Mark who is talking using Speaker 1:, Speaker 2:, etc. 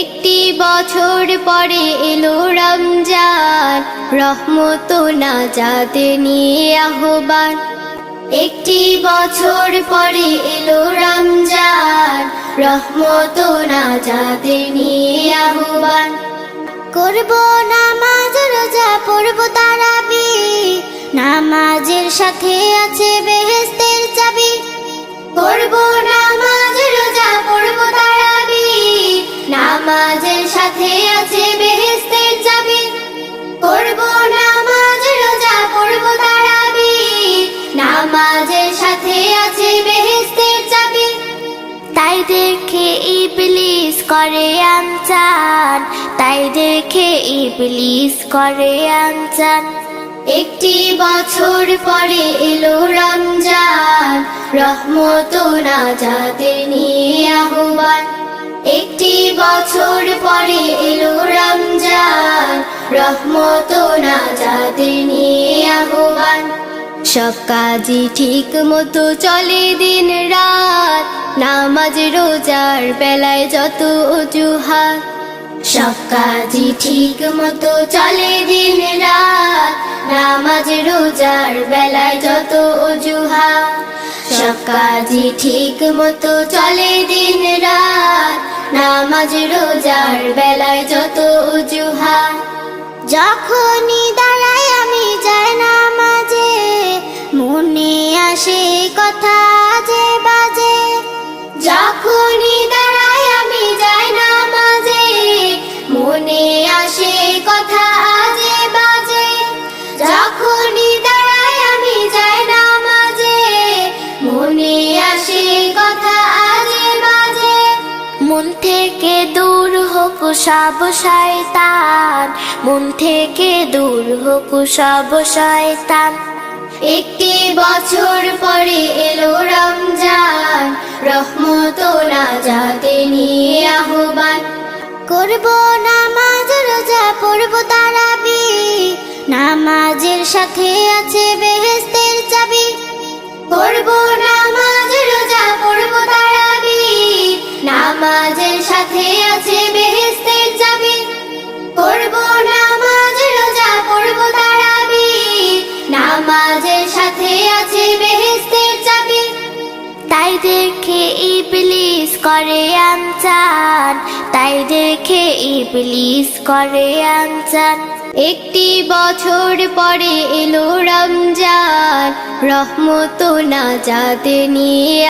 Speaker 1: একটি বছর পরে এলো রমজান। রহমত না যাতে নিয়ে আহ্বান। একটি বছর পরে এলো রমজান। রহমত না যাতে নিয়ে আহ্বান। করব নামাজ, রোজা পড়ব তারাবি। নামাজের সাথে আছে বেহেস্তের চাবি। করব নামাজ নামাজের সাথে আছে বেহেস্তের চাবি। তাই দেখে ইবলিস করে আনচান। তাই দেখে ইবলিস করে আনচান। একটি বছর পরে এলো রমজান। রহমত যাতে নিয়ে আহ্বান। একটি বছর পরে এলো রমজান। রহমত যাতে নিয়ে সব কাজই ঠিক মতো চলে দিন রাত। নামাজ রোজার বেলায় যত অজুহাত। সব কাজই ঠিক মতো চলে দিন রাত। নামাজ রোজার বেলায় যত অজুহাত। সব কাজই ঠিক মতো চলে দিন রাত। নামাজ রোজার বেলায় যত অজুহাত। যখনই আসে কথা যে বাজে, যখনই দাঁড়াই আমি যাই না মাঝে মনে আসে কথা যে বাজে, যখনই দাঁড়াই আমি যাই না মাঝে মনে আসে কথা যে বাজে। মন থেকে দূর হোক সব শয়তান, মন থেকে দূর হোক সব শয়তান। একটি বছর পরে এলো রমজান রহমত না যাতে নিয়ে আহ্বান। করব নামাজ, রোজা পড়ব তারাবি, নামাজের সাথে আছে বেহেস্তের চাবি। করব নামাজ, রোজা পড়ব তারাবি, নামাজের ইবলিস করে আনচান তাই দেখে ইবলিস করে আনচান একটি বছর পরে এলো রমজান, রহমত না যাতে নিয়ে